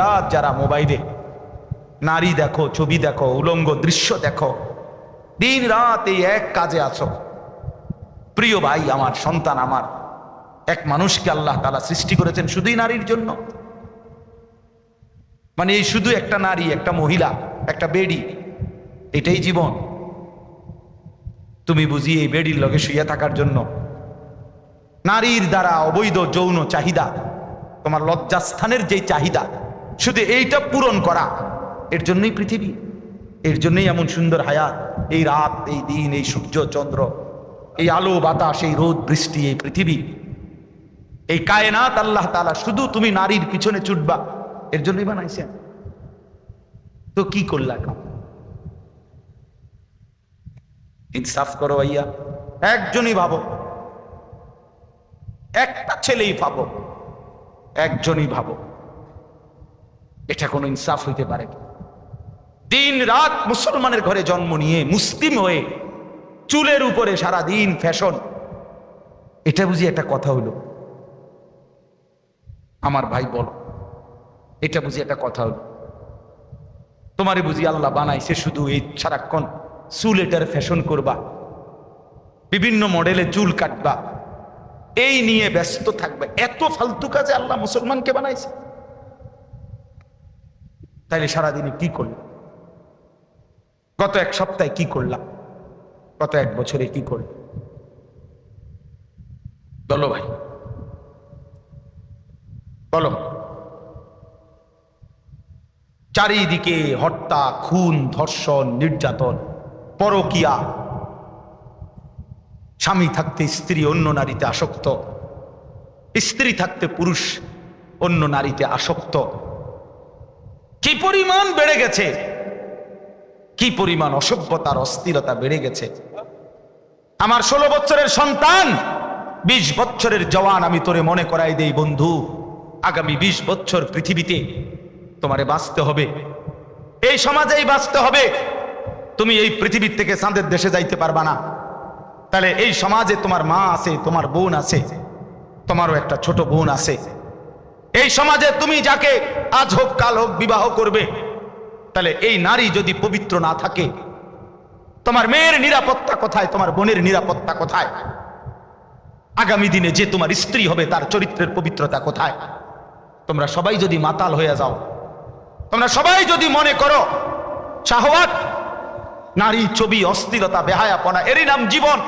রাত যারা মোবাইলে, নারী দেখো, ছবি দেখো, উলঙ্গ দৃশ্য দেখো, দিন রাত এই এক কাজে আছো। প্রিয় ভাই, আমার সন্তান, আমার এক মানুষকে আল্লাহ তালা সৃষ্টি করেছেন শুধুই নারীর জন্য। মানে এই শুধু একটা নারী, একটা মহিলা, একটা বেডি, এটাই জীবন। তুমি বুঝি এই বেডির লগে শুয়ে থাকার জন্য নারীর দ্বারা অবৈধ যৌন চাহিদা, তোমার লজ্জাস্থানের যে চাহিদা শুধু এইটা পূরণ করা। এর জন্যই পৃথিবী। এর জন্যই এমন সুন্দর হায়াত। এই রাত, এই দিন, এই সূর্য, চন্দ্র, এই আলো, বাতাস, এই রোদ, বৃষ্টি, এই পৃথিবী। এই কায়নাত আল্লাহ তালা শুধু তুমি নারীর পিছনে ছুটবা। এর জন্যই বানাইছেন। তো কি করলা ইনসাফ করো ভাইয়া। একজনই ভাবো। একটা ছেলেই ভাবো। একজনই ভাবো। এটা কোনো ইনসাফ হইতে পারে? দিন রাত মুসলমানের ঘরে জন্ম নিয়ে মুসলিম হয়ে চুলের উপরে সারা দিন ফ্যাশন। এটা বুঝি একটা কথা হলো আমার ভাই বলো, এটা বুঝি একটা কথা হলো তোমারে বুঝি আল্লাহ বানাইছে শুধু এই সারাক্ষণ চুল এটার ফ্যাশন করবা, বিভিন্ন মডেলে চুল কাটবা, এই নিয়ে ব্যস্ত থাকবে। এত ফালতু কাজে আল্লাহ মুসলমানকে বানাইছে। তাইলে সারাদিনে কি করলাম? গত এক সপ্তাহে কি করলাম? গত এক বছরে কি করলাম? বলো ভাই। বলো। চারিদিকে হত্যা খুন, ধর্ষণ, নির্যাতন, পরকিয়া। স্বামী থাকতে স্ত্রী, অন্য নারীতে আসক্ত। স্ত্রী থাকতে পুরুষ, অন্য নারীতে আসক্ত। কি পরিমাণ বেড়ে গেছে? কি পরিমাণ অসভ্যতার অস্থিরতা বেড়ে গেছে? আমার ষোলো বছরের সন্তান, বিশ বছরের জওয়ান আমি তোরে মনে করাই দেই বন্ধু, আগামী বিশ বছর পৃথিবীতে তোমারে বাঁচতে হবে। এই সমাজেই বাঁচতে হবে। তুমি এই পৃথিবীর থেকে চাঁদের দেশে যাইতে পারবা না। তাহলে এই সমাজে তোমার মা আছে, তোমার বোন আছে, তোমারও একটা ছোট বোন আছে। এই সমাজে তুমি যাকে আজ হোক, কাল হোক, বিবাহ করবে, তাহলে এই নারী যদি পবিত্র না থাকে, তোমার মেয়ের নিরাপত্তা কোথায়? তোমার বোনের নিরাপত্তা কোথায়? আগামী দিনে যে তোমার স্ত্রী হবে, তার চরিত্রের পবিত্রতা কোথায়? তোমরা সবাই যদি মাতাল হয়ে যাও, তোমরা সবাই যদি মনে করো, শাহওয়াত, নারী ছবি, অস্থিরতা, বেহায়াপনা, এরই নাম জীবন,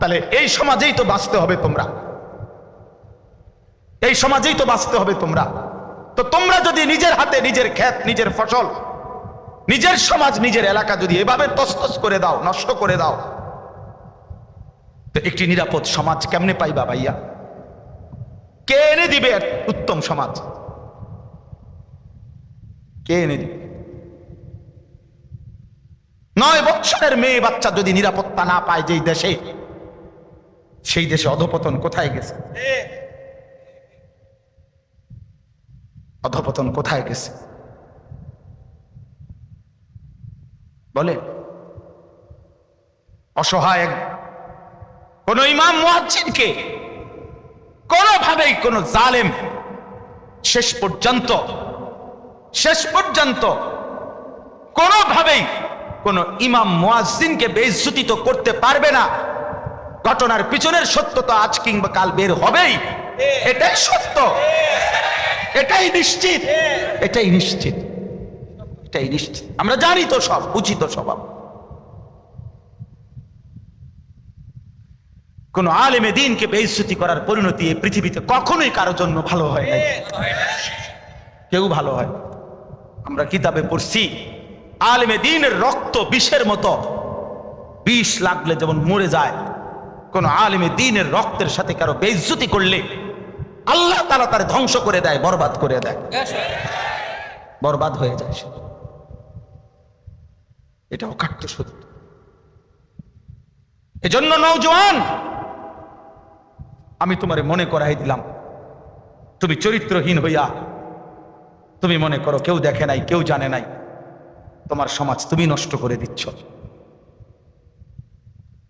তাহলে এই সমাজেই তো বাঁচতে হবে তোমরা। এই সমাজেই তো বাঁচতে হবে তোমরা। তো তোমরা যদি নিজের হাতে নিজের ক্ষেত, নিজের ফসল, নিজের সমাজ, নিজের এলাকা যদি এভাবে তস্তস করে দাও, নষ্ট করে দাও, তো একটি নিরাপদ সমাজ কেমনে পাইবা ভাইয়া? কে এনে দিবে উত্তম সমাজ? কে এনে দিবে? নয় বৎসরের মেয়ে বাচ্চা যদি নিরাপত্তা না পায় যেই দেশে, সেই দেশে অধপতন কোথায় গেছে? অধপতন কোথায় গেছে? বলে, অসহায় কোন ইমাম মুয়াজ্জিনকে কোনোভাবেই কোন জালেম শেষ পর্যন্ত শেষ পর্যন্ত কোনোভাবেই কোন ইমাম মুয়াজ্জিনকে বেইজ্জতি তো করতে পারবে না। ঘটনার পিছনের সত্য তো আজ কিংবা কাল বের হবেই। এটাই সত্য। এটাই নিশ্চিত। এটাই নিশ্চিত। এটাই নিশ্চিত। আমরা জানি তো সব, বুঝি তো সব কোন আলেমে দিনকে বেইজ্জতি করার পরিণতি এই পৃথিবীতে কখনোই কারোর জন্য ভালো হয় না কেউ ভালো হয়। আমরা কিতাবে পড়ছি, আলেমে দিনের রক্ত বিষের মতো বিষ লাগলে যেমন মরে যায়, কোন আলেমে দিনের রক্তের সাথে কারও বেইজ্জতি করলে আল্লাহ তারা তার ধ্বংস করে দেয় বরবাদ করে দেয়। বরবাদ হয়ে যায় সে। এটা অকাট্য সত্য। এজন্য নৌজওয়ান আমি তোমারে মনে করাই দিলাম তুমি চরিত্রহীন হইয়া তুমি মনে করো কেউ দেখে নাই কেউ জানে নাই তোমার সমাজ তুমি নষ্ট করে দিচ্ছ।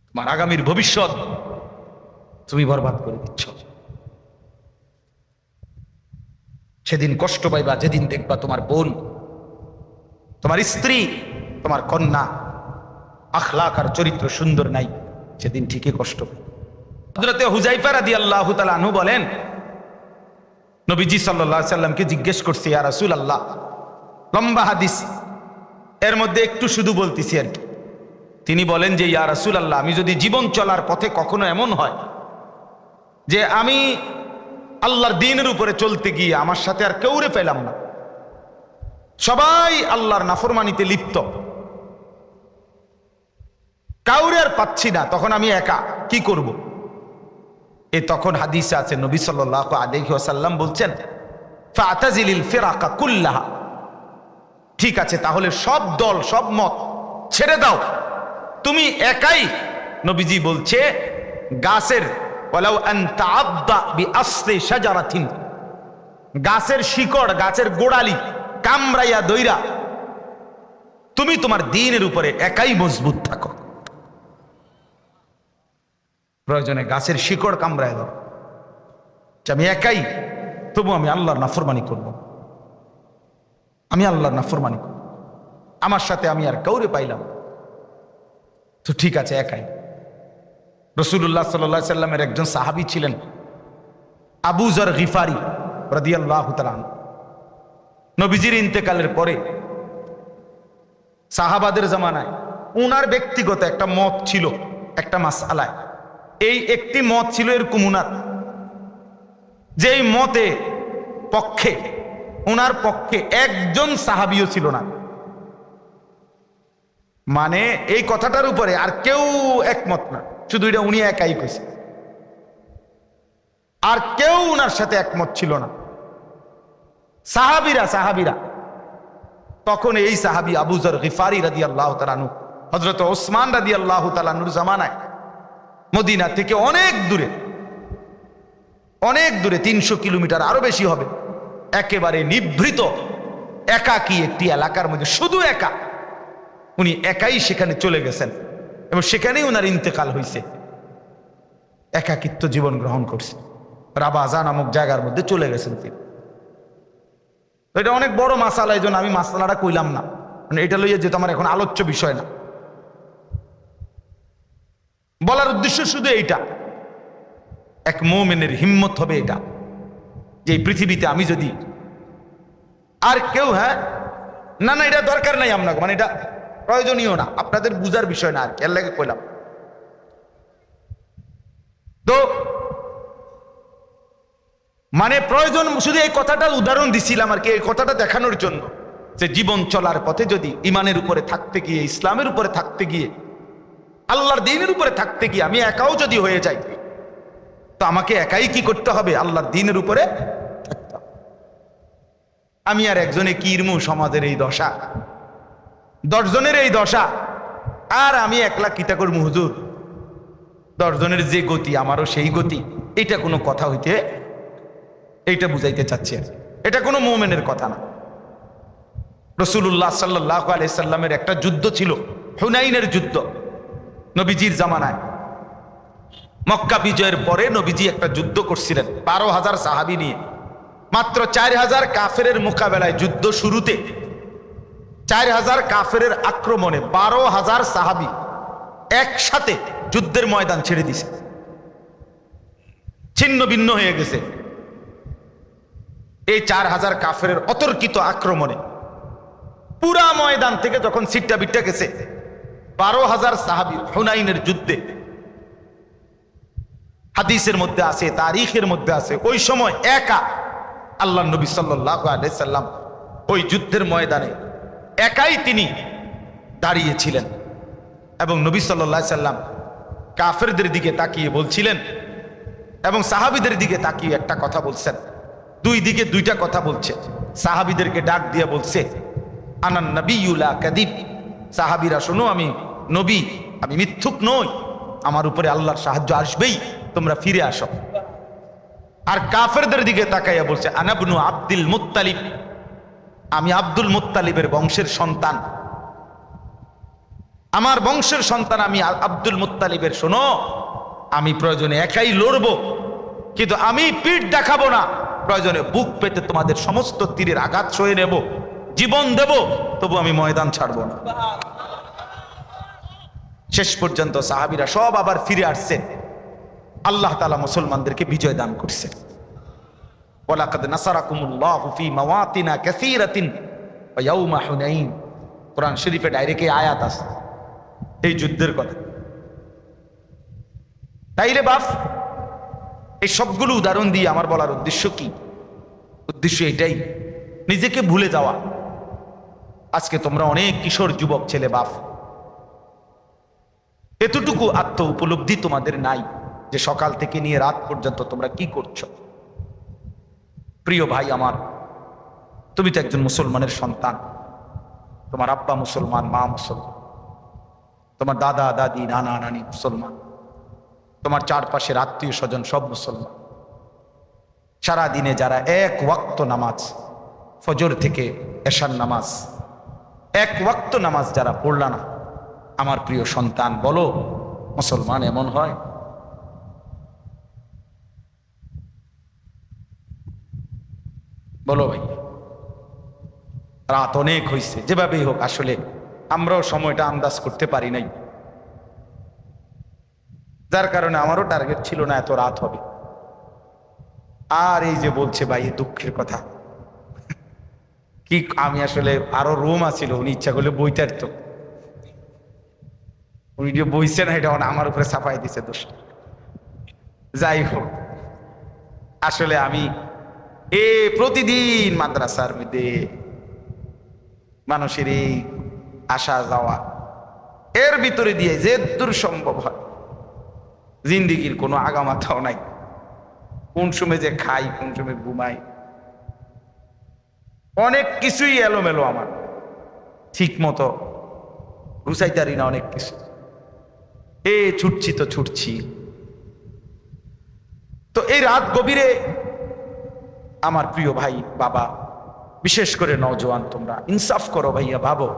তোমার আগামীর ভবিষ্যৎ তুমি বরবাদ করে দিচ্ছ। সেদিন কষ্ট পাইবা, যেদিন দেখবা তোমার বোন, তোমার স্ত্রী, তোমার কন্যা, আখলাক আর চরিত্র সুন্দর নাই, সেদিন ঠিকই কষ্ট হজরতে হুজাইফা রাদি আল্লাহ আনহু বলেন, নবীজি সাল্লাহ সাল্লামকে জিজ্ঞেস করছি, ইয়া রাসূল আল্লাহ লম্বা হাদিস, এর মধ্যে একটু শুধু বলতেছি আর কি। তিনি বলেন যে, ইয়া রাসূল আল্লাহ আমি যদি জীবন চলার পথে কখনো এমন হয় যে, আমি আল্লাহর দিনের উপরে চলতে গিয়ে আমার সাথে আর কেউরে পেলাম না। সবাই আল্লাহর নাফরমানিতে লিপ্ত। কাউরে আর পাচ্ছি না, তখন আমি একা। কি করব। এ তখন হাদিসে আছে, নবী সাল্লাহ আলহি আসাল্লাম বলছেন ঠিক আছে, তাহলে সব দল, সব মত ছেড়ে দাও। তুমি একাই, নবীজি বলছে, গাছের গাছের শিকড়, গাছের গোড়ালি কামড়াইয়া দইরা তুমি তোমার দিনের উপরে একাই মজবুত থাকো। প্রয়োজনে গাছের শিকড় কামড়ায় দাও। আমি একাই, তবু আমি আল্লাহর নাফরমানি করব। আমি আল্লাহর নাফরমানি করব। আমার সাথে আমি আর কাউরে পাইলাম তো ঠিক আছে, একাই। রসুল্লাহ সাল্লা সাল্লামের একজন সাহাবি ছিলেন আবুজর গিফারি রদিয়াল্লাহ তালান নবীজির ইন্তেকালের পরে সাহাবাদের জামানায় উনার ব্যক্তিগত একটা মত ছিল, একটা মাসালায় এই একটি মত ছিল এরকম উনার যেই মতে পক্ষে, উনার পক্ষে একজন সাহাবিও ছিল না। মানে এই কথাটার উপরে আর কেউ একমত না। শুধু এটা উনি একাই কইছে। আর কেউ উনার সাথে একমত ছিল না। সাহাবিরা সাহাবিরা, তখন এই সাহাবি আবুজর গিফারি রাদি আল্লাহ তালানু হজরত ওসমান রাদি আল্লাহ তালানুর জামানায়, মদিনা থেকে অনেক দূরে অনেক দূরে, তিনশো কিলোমিটার আরও বেশি হবে, একেবারে নিভৃত, একাকী একটি এলাকার মধ্যে, শুধু একা, উনি একাই সেখানে চলে গেছেন। এবং সেখানেই ওনার ইন্তেকাল হয়েছে একাকিত্ব জীবন গ্রহণ করছে। রাবাজা নামক জায়গার মধ্যে চলে গেছেন তিনি। এটা অনেক বড় মাসালা, এই জন্য আমি মাসালাটা কইলাম না। মানে এটা লইয়া যেহেতু আমার এখন আলোচ্য বিষয় না। বলার উদ্দেশ্য শুধু এইটা। এক মোমেনের হিম্মত হবে এটা। যে পৃথিবীতে আমি যদি আর কেউ হ্যাঁ? না না, এটা দরকার নাই আপনাকে। মানে এটা প্রয়োজনীয় না, আপনাদের বুঝার বিষয় না আর কি লাগে কইলাম। তো মানে প্রয়োজন, শুধু এই কথাটার উদাহরণ দিছিলাম আর কি, এই কথাটা দেখানোর জন্য যে জীবন চলার পথে যদি ইমানের উপরে থাকতে গিয়ে, ইসলামের উপরে থাকতে গিয়ে, আল্লাহর দিনের উপরে থাকতে গিয়ে আমি একাও যদি হয়ে যাই, তো আমাকে একাই কি করতে হবে? আল্লাহর দিনের উপরে আমি আর একজনে কিরমু সমাজের এই দশা? দশজনের এই দশা। আর আমি একলা কিতা করব, হুজুর? দশজনের যে গতি, আমারও সেই গতি। এটা কোনো কথা হইতে, এইটা বুঝাইতে চাচ্ছি আর এটা কোনো মোমেনের কথা না। রসুল্লাহ সাল্লাহ আলাইসাল্লামের একটা যুদ্ধ ছিল, হুনাইনের যুদ্ধ, নবীজির জামানায়। মক্কা বিজয়ের পরে নবীজি একটা যুদ্ধ করছিলেন, বারো হাজার সাহাবি নিয়ে। মাত্র চার হাজার কাফের মোকাবেলায় যুদ্ধ শুরুতে চার হাজার কাফের আক্রমণে বারো হাজার সাহাবি একসাথে যুদ্ধের ময়দান ছেড়ে দিছে। ছিন্ন ভিন্ন হয়ে গেছে। এই চার হাজার কাফের অতর্কিত আক্রমণে পুরা ময়দান থেকে যখন সিটটা বিটটা গেছে, বারো হাজার সাহাবি হুনাইনের যুদ্ধে। হাদিসের মধ্যে আছে, তারিখের মধ্যে আছে, ওই সময় একা আল্লাহ নবী সাল্লাম ওই যুদ্ধের ময়দানে একাই তিনি দাঁড়িয়েছিলেন। এবং নবী সাল্লাহ সাল্লাম কাফেরদের দিকে তাকিয়ে বলছিলেন এবং সাহাবিদের দিকে তাকিয়ে একটা কথা বলছেন। দুই দিকে দুইটা কথা বলছে। সাহাবিদেরকে ডাক দিয়ে বলছে, আনান নবীলা কাদিব। সাহাবিরা, শোনো, আমি নবী, আমি মিথ্যুক নই। আমার উপরে আল্লাহর সাহায্য আসবেই, তোমরা ফিরে আসো। আর কাফেরদের দিকে তাকাইয়া বলছে আনাবনু আব্দুল মুত্তালিব। আমি আব্দুল মুত্তালিবের বংশের সন্তান। আমার বংশের সন্তান আমি আব্দুল মুত্তালিবের, শোনো, আমি প্রয়োজনে একাই লড়বো, কিন্তু আমি পিঠ দেখাবো না। প্রয়োজনে বুক পেতে তোমাদের সমস্ত তীরের আঘাত সয়ে নেব, জীবন দেব, তবু আমি ময়দান ছাড়ব না। শেষ পর্যন্ত সাহাবিরা সব আবার ফিরে আসছেন। আল্লাহ তালা মুসলমানদেরকে বিজয় দান করছেন। ওয়ালাকাদ নাসারাকুমুল্লাহু ফি মাওয়াতিনা কাসীরাতিন ওয়া ইয়াউমা হুনাইন। শরীফে আয়াত আছে এই যুদ্ধের কথা। তাইলে বাপ, এই সবগুলো উদাহরণ দিয়ে আমার বলার উদ্দেশ্য কি? উদ্দেশ্য এটাই, নিজেকে ভুলে যাওয়া। আজকে তোমরা অনেক কিশোর যুবক ছেলে বাপ। এতটুকু আত্ম উপলব্ধি তোমাদের নাই যে সকাল থেকে নিয়ে রাত পর্যন্ত তোমরা কি করছ? প্রিয় ভাই আমার, তুমি তো একজন মুসলমানের সন্তান। তোমার আব্বা মুসলমান, মা মুসলমান। তোমার দাদা, দাদি, নানা, নানি মুসলমান। তোমার চারপাশের আত্মীয় স্বজন সব মুসলমান। সারা দিনে যারা এক ওয়াক্ত নামাজ, ফজর থেকে এশার নামাজ, এক ওয়াক্ত নামাজ যারা পড়লা না, আমার প্রিয় সন্তান, বলো, মুসলমান এমন হয়? বলো ভাই। রাত অনেক হয়েছে যেভাবেই হোক আসলে আমরাও সময়টা আন্দাজ করতে পারি নাই। যার কারণে আমারও টার্গেট ছিল না এত রাত হবে। আর এই যে বলছে ভাই দুঃখের কথা। কি আমি আসলে আরও রুম আছিল, উনি ইচ্ছা করলে বইতে তো উনি যে বইছে না, এটা আমার উপরে সাফাই দিছে দোষ। যাই হোক, আসলে আমি এ প্রতিদিন মাদ্রাসার মধ্যে মানুষের এই আসা যাওয়া, এর ভিতরে দিয়ে যে দূর সম্ভব হয়, জিন্দিগির কোনো আগামাথাও নাই। কোন সময় যে খাই, কোন সময় ঘুমাই। অনেক কিছুই এলোমেলো আমার। ঠিক মতো গুছাইতারি না অনেক কিছু। এ ছুটছি তো ছুটছি। তো এই রাত গভীরে আমার প্রিয় ভাই বাবা বিশেষ করে নওজোয়ান তোমরা ইনসাফ করো ভাইয়া ভাবো।